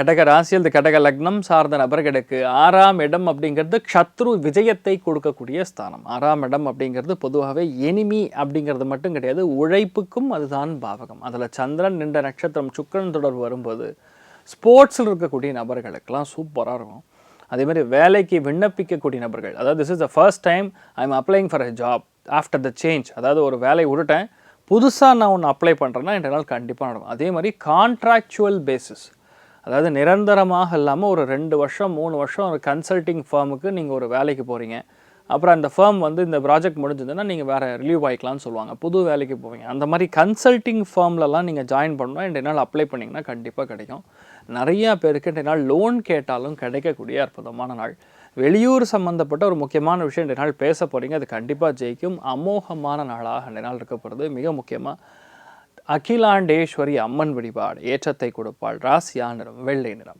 கடக ராசி இந்த கடக லக்னம் சார்ந்த நபர்களுக்கு ஆறாம் இடம் அப்படிங்கிறது க்ஷத்ரு விஜயத்தை கொடுக்கக்கூடிய ஸ்தானம். ஆறாம் இடம் அப்படிங்கிறது பொதுவாகவே எனிமி அப்படிங்கிறது மட்டும் கிடையாது உழைப்புக்கும் அதுதான் பாவகம். அதில் சந்திரன் நின்ற நட்சத்திரம் சுக்கிரன் தொடர்பு வரும்போது ஸ்போர்ட்ஸில் இருக்கக்கூடிய நபர்களுக்கெல்லாம் சூப்பராக இருக்கும். அதே மாதிரி வேலைக்கு விண்ணப்பிக்கக்கூடிய நபர்கள் அதாவது this is the first time I am applying for a job after the change அதாவது ஒரு வேலையை விட்டுட்டேன் புதுசாக நான் ஒன்று அப்ளை பண்ணுறேன்னா என்னால் கண்டிப்பாக நடக்கும். அதே மாதிரி கான்ட்ராக்சுவல் பேசிஸ் அதாவது நிரந்தரமாக இல்லாமல் ஒரு ரெண்டு வருஷம் மூணு வருஷம் ஒரு கன்சல்ட்டிங் ஃபார்முக்கு நீங்கள் ஒரு வேலைக்கு போகிறீங்க அப்புறம் அந்த ஃபேம் வந்து இந்த ப்ராஜெக்ட் முடிஞ்சதுன்னா நீங்கள் வேறு ரிலீவ் ஆகிக்கலாம்னு சொல்லுவாங்க. புது வேலைக்கு போவீங்க. அந்த மாதிரி கன்சல்ட்டிங் ஃபார்ம்லலாம் நீங்கள் ஜாயின் பண்ணணும் ரெண்டு நாள் அப்ளை பண்ணிங்கன்னா கண்டிப்பாக கிடைக்கும். நிறையா பேருக்கு ரெண்டு நாள் லோன் கேட்டாலும் கிடைக்கக்கூடிய அற்புதமான நாள். வெளியூர் சம்மந்தப்பட்ட ஒரு முக்கியமான விஷயம் ரெண்டு நாள் பேச போகிறீங்க அது கண்டிப்பாக ஜெயிக்கும். அமோகமான நாளாக ரெண்டு நாள் இருக்க போகிறது மிக முக்கியமாக அகிலாண்டேஸ்வரி அம்மன் வழிபாடு ஏற்றத்தை கொடுப்பாள் ராசியா நிறம் வெள்ளை நிறம்.